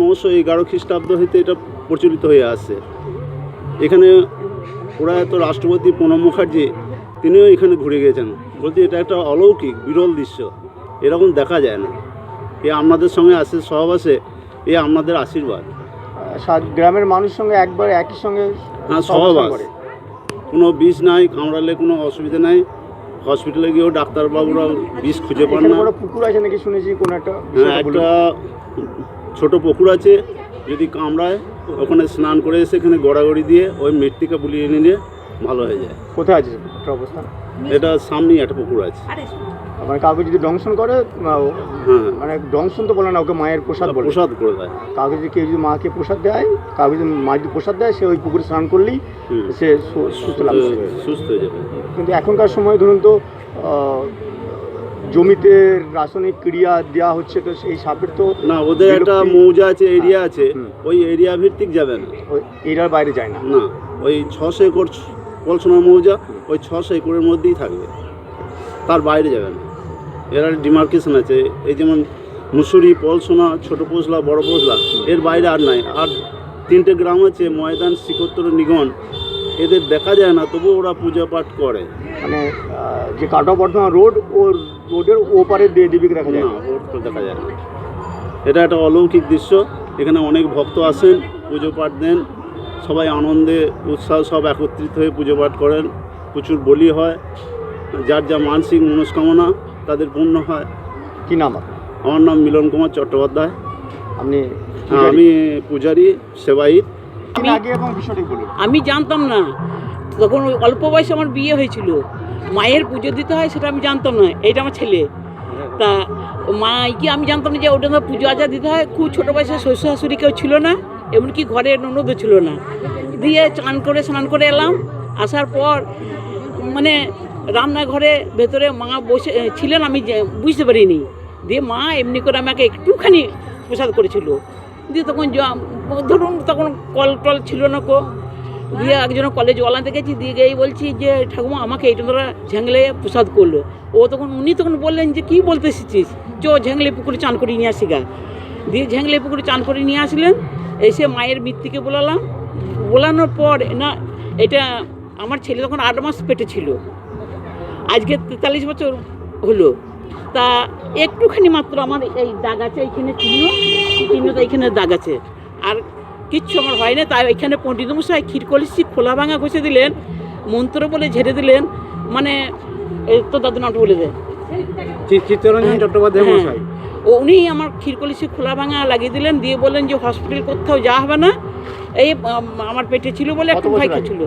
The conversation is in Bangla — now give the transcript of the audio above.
নশো এগারো খ্রিস্টাব্দ হইতে এটা প্রচলিত হয়ে আসছে এখানে প্রয়াত রাষ্ট্রপতি প্রণব মুখার্জি তিনিও এখানে ঘুরে গেছেন। বলতে এটা একটা অলৌকিক বিরল দৃশ্য। এরকম দেখা যায় না। এ আপনাদের সঙ্গে আসে সহবাসে এ আপনাদের আশীর্বাদ। গ্রামের মানুষের সঙ্গে একবার একই সঙ্গে হ্যাঁ সহবাস। কোনো বিষ নাই কামড়ালে কোনো অসুবিধা নাই। হসপিটালে গিয়েও ডাক্তারবাবুরা বিষ খুঁজে পান না। বড় পুকুর আছে নাকি শুনেছি কোন একটা হ্যাঁ একটা ছোট পুকুর আছে যদি কামড়ায় ওখানে স্নান করে এসে এখানে গড়াগড়ি দিয়ে ওই মৃত্তিকা বুলিয়ে নিয়ে ভালো হয়ে যায়। কোথায় আছে অবস্থা? এটা সামনেই একটা পুকুর আছে। মানে কাউকে যদি দংশন করে হ্যাঁ। মানে দংশন তো বলে না ওকে মায়ের প্রসাদ বলে। প্রসাদ করে দেয়। কাউকে যদি কেউ যদি মাকে প্রসাদ দেয় কাউকে যদি মা যদি প্রসাদ দেয় সে ওই পুকুরে স্নান করলেই সে সুস্থ করবে। সুস্থ হয়ে যাবে। কিন্তু এখনকার সময় ধরুন তো জমিতে রাসায়নিক ক্রিয়া দেওয়া হচ্ছে তো সেই সাপের তো না ওদের একটা মৌজা আছে এরিয়া আছে ওই এরিয়া ভিত্তিক যাবে না। ওই এরার বাইরে যায় না। না ওই ছশো একর পলসোনা মৌজা ওই ছশো একরের মধ্যেই থাকবে। তার বাইরে যাবে না। এর ডিমার্কেশন আছে। এই যেমন মুসুরি পলসোনা ছোট পোজলা বড় পোজলা এর বাইরে আর নাই। আর তিনটে গ্রাম আছে ময়দান শিকোত্তর নিগন। এদের দেখা যায় না তবু ওরা পূজা পাঠ করে। মানে যে কাটা বর্ধমান রোড ও রোডের ওপারে দিয়ে দেবীকে দেখা যায় না? ওর তো দেখা যায় না। এটা একটা অলৌকিক দৃশ্য। এখানে অনেক ভক্ত আসেন পুজো পাঠ দেন। সবাই আনন্দে উৎসাহ সব একত্রিত হয়ে পুজো পাঠ করেন। প্রচুর বলি হয়। যার যা মানসিক মনস্কামনা তাদের পূর্ণ হয়। কি নাম আপনার? আমার নাম মিলন কুমার চট্টোপাধ্যায়। আপনি আমি পূজারি সেবাইত আমি আগে এবং বিষয়টি বলুন। আমি জানতাম না। তখন ওই অল্প বয়সে আমার বিয়ে হয়েছিল। মায়ের পুজো দিতে হয় সেটা আমি জানতাম না। এইটা আমার ছেলে। তা মা কি আমি জানতাম না যে ওটা পুজো আজা দিতে হয়? খুব ছোটো বয়সে শ্বশুর শাশুড়ি কেউ ছিল না এমনকি ঘরে ননদও ছিল না। দিয়ে চান করে স্নান করে এলাম। আসার পর মানে রান্নাঘরে ভেতরে মা বসে ছিলেন, আমি বুঝতে পারিনি। দিয়ে মা এমনি করে আমাকে একটুখানি প্রসাদ করেছিল। দিয়ে তখন ধরুন, তখন কল টল ছিল না কো। দিয়ে একজন কলেজ ওয়ালাতে গেছি দিয়ে গিয়ে বলছি যে, ঠাকুমা, আমাকে এইটা তোরা ঝ্যাংলে প্রসাদ করল। ও তখন, উনি তখন বললেন যে, কী বলতে এসেছিস? চ ঝ্যাংলে পুকুরে চান করে নিয়ে আসি গা দিয়ে ঝ্যাংলে পুকুরে চান করে নিয়ে আসলেন। এসে মায়ের মৃত্যুকে বলালাম। বলানোর পর, না, এটা, আমার ছেলে তখন আট মাস পেটে ছিল। আজকে তেতাল্লিশ বছর হলো। তা একটুখানি মাত্র আমার এই দাগ আছে এইখানে চিহ্ন চিহ্নটা এইখানে দাগ আছে। আর কিচ্ছু আমার হয় না তাই এখানে পণ্ডিত মশাই ক্ষীর কলসি খোলা ভাঙা ঘষে দিলেন মন্ত্র বলে ঝেড়ে দিলেন মানে এই তো দাদু নামটা বলে দেয় চিত্তরঞ্জন চট্টোপাধ্যায় হ্যাঁ। মশাই ও উনি আমার ক্ষীর কলসি খোলা ভাঙা লাগিয়ে দিলেন দিয়ে বললেন যে হসপিটাল কোথাও যাওয়া হবে না এই আমার পেটে ছিল বলে একটু ভয়? ছিল